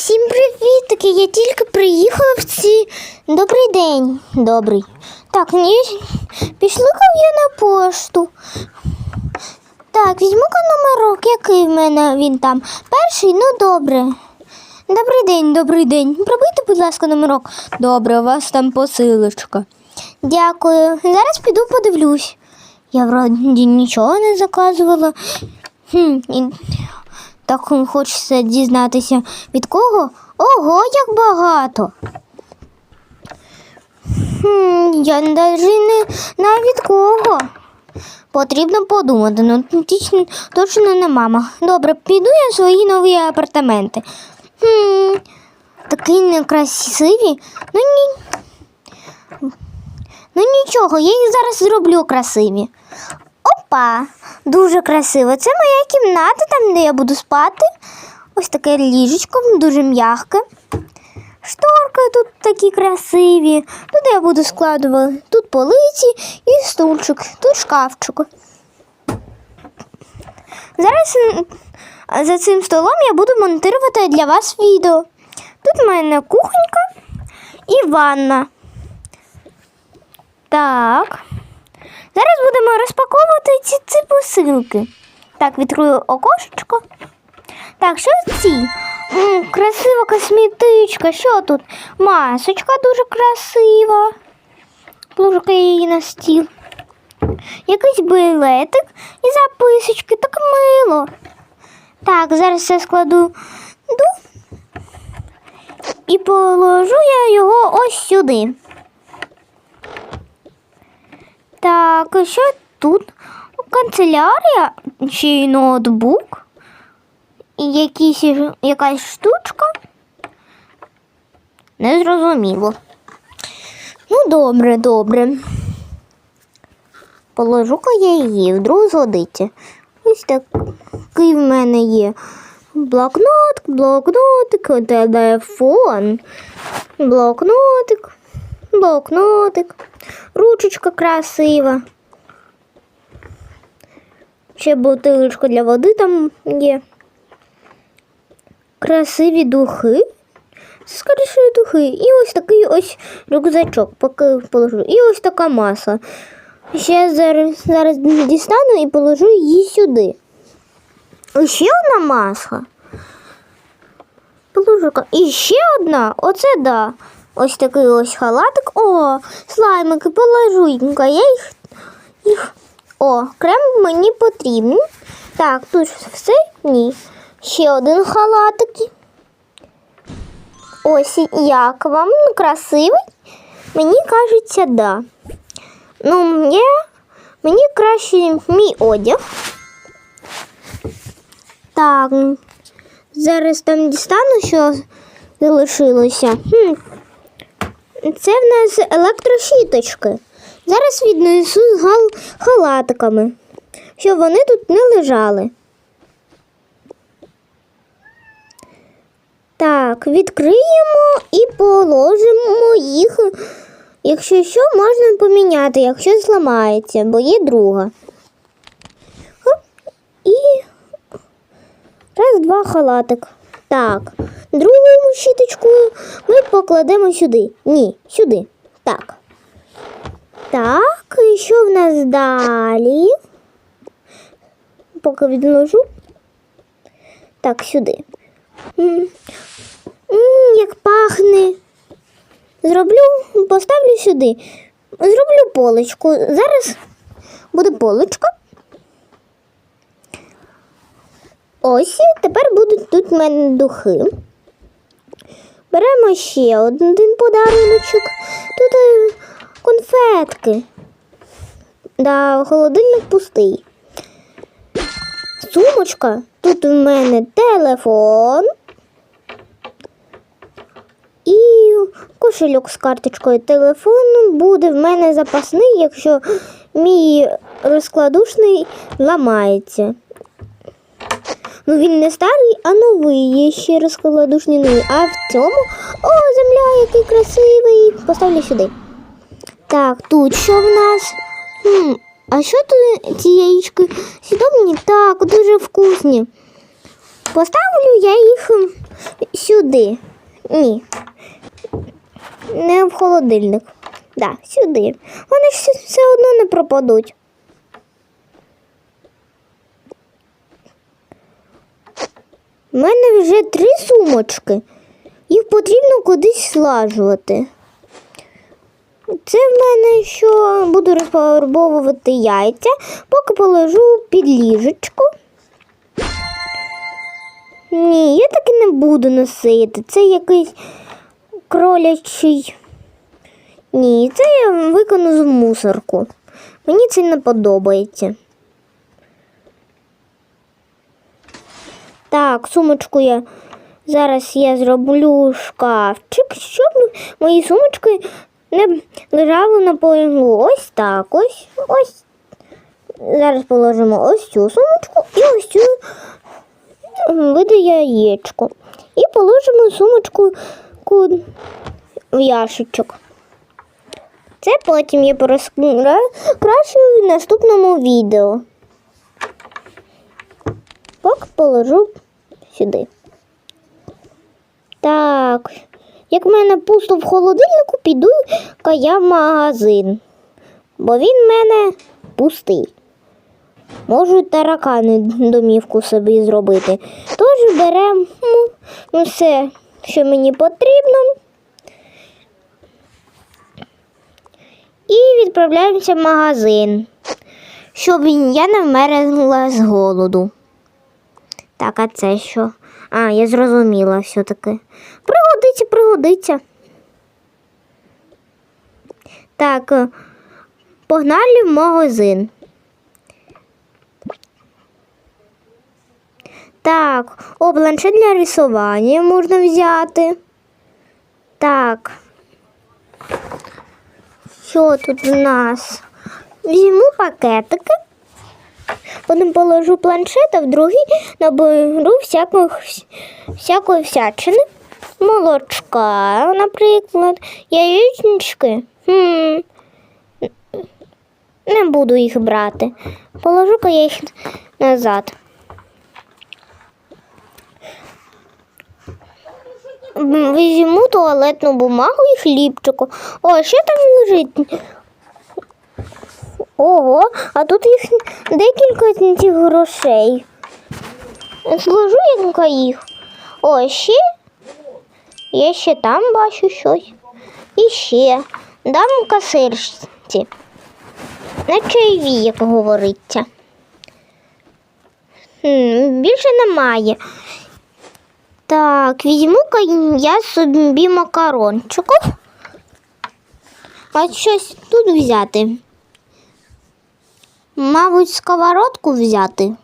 Всім привітки! Я тільки приїхала в ці. Добрий день. Добрий. Так, ні. Пішли я на пошту. Так, візьму-ка номерок, який в мене він там. Перший, ну добре. Добрий день, добрий день. Пробийте, будь ласка, номерок. Добре, у вас там посилочка. Дякую. Зараз піду подивлюсь. Я вроді нічого не заказувала. Хм, і... Так хочеться дізнатися від кого? Ого, як багато. Хм, я навіть не знаю від кого. Потрібно подумати, ну точно, точно не мама. Добре, піду я в свої нові апартаменти. Хм, такі некрасиві. Ну ні. Ну нічого, я їх зараз зроблю красиві. Опа, дуже красиво. Це моя кімната, там, де я буду спати. Ось таке ліжечко, дуже м'яке. Шторки тут такі красиві. Тут я буду складувати. Тут полиці і стульчик, тут шкафчик. Зараз за цим столом я буду монтувати для вас відео. Тут в мене кухонька і ванна. Так. Зараз будемо розпаковувати ці, ці посилки. Так, відкрию окошечко. Так, що ці? М, красива косметичка. Що тут? Масочка дуже красива. Положу її на стіл. Якийсь білетик і записочки. Так мило. Так, зараз я складу ду і положу я його ось сюди. Так, що тут? Канцелярія чи ноутбук? Якісь, якась штучка? Незрозуміло. Ну, добре, добре. Положу-ка я її, вдруг згодиться. Ось такий в мене є. Блокнот, блокнотик, телефон, блокнотик, блокнотик, ручечка красива. Ще бутилочка для води там є. Красиві духи. Скоріше духи. І ось такий ось рюкзачок, поки положу. І ось така маса. Ще зараз, зараз дістану і положу її сюди. Ще одна маска. Положу. І ще одна. Оце да. Ось такий ось халатик. О, слаймики, положу. Я їх, їх. О, крем мені потрібен. Так, тут все? Ні. Ще один халатик. Ось як вам красивий? Мені кажеться, да. Ну, я, мені краще мій одяг. Так, зараз там дістану, що залишилося. Хм. Це в нас електрошіточки. Зараз віднесу з гал халатиками, щоб вони тут не лежали. Так, відкриємо і положимо їх. Якщо що, можна поміняти, якщо зламається, бо є друга. Хоп, і раз, два халатик. Так, другу щіточку ми покладемо сюди. Ні, сюди. Так. Так, і що в нас далі? Поки відложу. Так, сюди. М, як пахне. Зроблю, поставлю сюди. Зроблю поличку. Зараз буде поличка. Ось, тепер будуть тут в мене духи. Беремо ще один подаруночок. Тут е, конфетки. Да, холодильник пустий. Сумочка. Тут в мене телефон. І кошельок з карточкою телефону буде в мене запасний, якщо мій розкладушний ламається. Ну він не старий, а новий. Є ще розкладушний новий. А в цьому о, земля, який красивий. Поставлю сюди. Так, тут що в нас? Хм, а що тут ці яєчки сідобні? Так, дуже вкусні. Поставлю я їх сюди. Ні. Не в холодильник. Да, сюди. Вони ж все одно не пропадуть. У мене вже три сумочки. Їх потрібно кудись слажувати. Це в мене що буду розфарбовувати яйця, поки положу під ліжечко. Ні, я так і не буду носити. Це якийсь кролячий. Ні, це я викону з мусорку. Мені це не подобається. Так, сумочку я зараз я зроблю шкафчик, щоб мої сумочки не лежали на полу. Ось так, ось, ось. Зараз положимо ось цю сумочку і ось цю види яєчко. І положимо сумочку в яшечок. Це потім я порозкрашую в наступному відео. Поки положу сюди. Так, як в мене пусто в холодильнику, піду ка я в магазин, бо він в мене пустий. Можу таракани домівку собі зробити. Тож беремо все, що мені потрібно. І відправляємося в магазин, щоб я не вмерла з голоду. Так, а це що? А, я зрозуміла все-таки. Пригодиться, пригодиться. Так, е, погнали в магазин. Так, о, планшет для рисування можна взяти. Так. Що тут у нас? Візьму пакетики. Один положу планшет, а в другий наберу всяких, всякої всячини. Молочка, наприклад, яєчнички. Хм. Не буду їх брати. Положу-ка я їх назад. Візьму туалетну бумагу і хлібчику. О, що там лежить? Ого, а тут їх декілька цих грошей. Зложу я їх. О, ще. Я ще там бачу щось. І ще. Дам касирці. На чайві, як говориться. Більше немає. Так, візьму-ка я собі макарончиків. А щось тут взяти. Мабуть, сковородку взяти.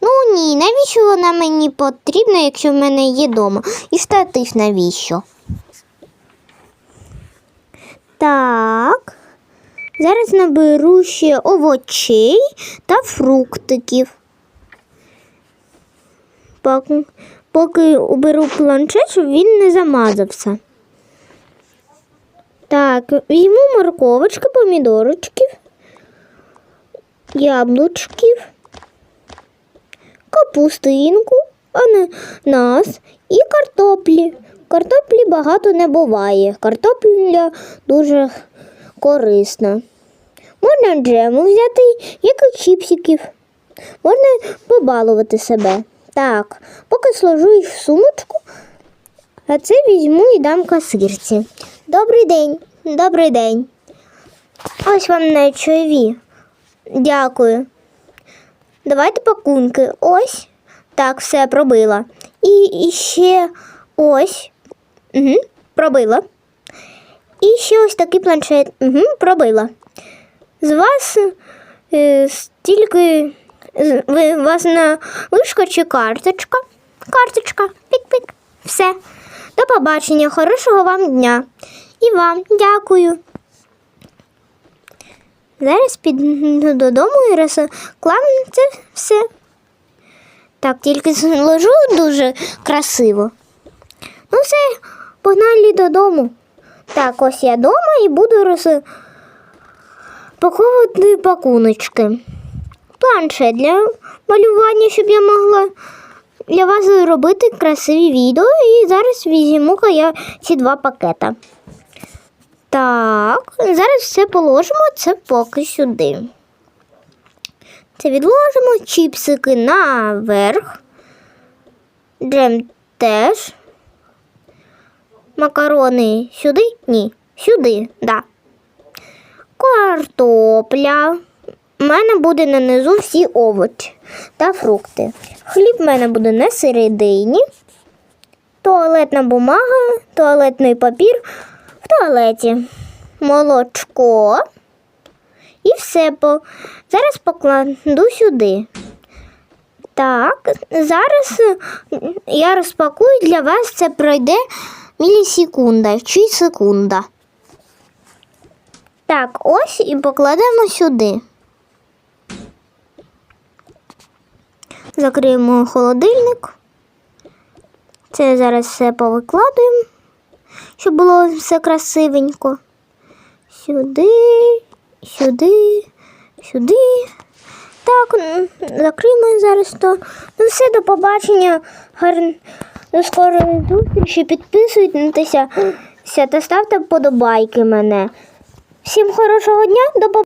Ну ні, навіщо вона мені потрібна, якщо в мене є вдома? І штатив навіщо? Так. Зараз наберу ще овочей та фруктиків. Поки, уберу планшет, щоб він не замазався. Так, візьму морковочки, помідорочків яблучків, капустинку, ананас і картоплі. Картоплі багато не буває. Картопля дуже корисна. Можна джему взяти, як і чіпсиків. Можна побалувати себе. Так, поки сложу їх в сумочку, а це візьму і дам касирці. Добрий день, добрий день. Ось вам на чайові. Дякую. Давайте пакунки. Ось. Так, все пробила. І, і ще ось. Угу, пробила. І ще ось такий планшет. Угу, пробила. З вас е, стільки. Ви, вас на чи карточка? Карточка. Пік-пік. Все. До побачення. Хорошого вам дня. І вам дякую. Зараз піду додому і розклам це все. Так, тільки зложу дуже красиво. Ну все, погнали додому. Так, ось я вдома і буду розпаковувати пакуночки. Планшет для малювання, щоб я могла для вас зробити красиві відео, і зараз візьму я ці два пакета. Так, зараз все положимо це поки сюди. Це відложимо чіпсики наверх. Джем теж. Макарони сюди? Ні. Сюди, да. Картопля. У мене буде на низу всі овочі та фрукти. Хліб в мене буде на середині. Туалетна бумага, туалетний папір туалеті. Молочко. І все. Зараз покладу сюди. Так, зараз е, я розпакую для вас це пройде мілісекунда чи секунда. Так, ось і покладемо сюди. Закриємо холодильник. Це зараз все повикладуємо, щоб було все красивенько. Сюди, сюди, сюди. Так, закриємо зараз то. Ну все, до побачення. Гарно. До скорої зустрічі. Підписуйтеся та ставте вподобайки мене. Всім хорошого дня, до побачення.